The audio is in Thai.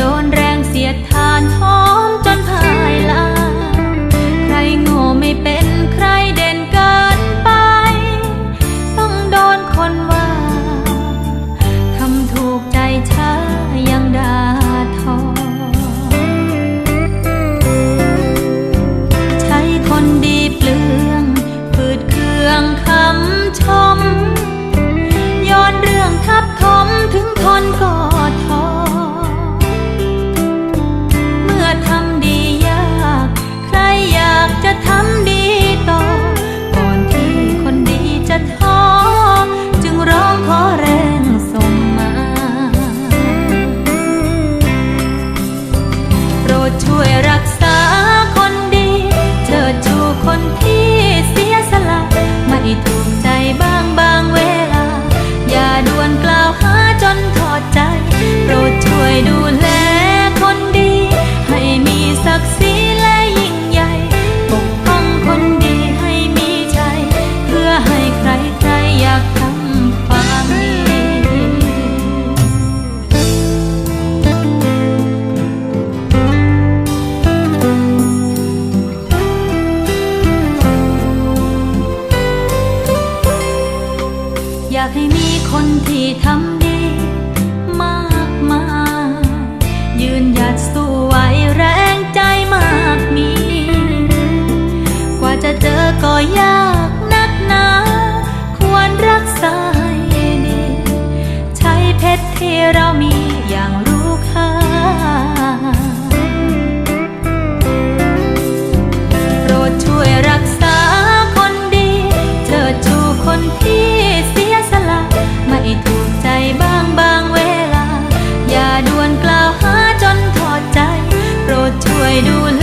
โดนแรงเสียดทานท้อ อยากให้มีคนที่ทำดีมากมายยืนหยัดสู้ไหวแรงใจมากมี กว่าจะเจอก็ยากนักหนา ควรรักษาให้ดี ใช้เพชรที่เรามีอย่างรู้ค่า do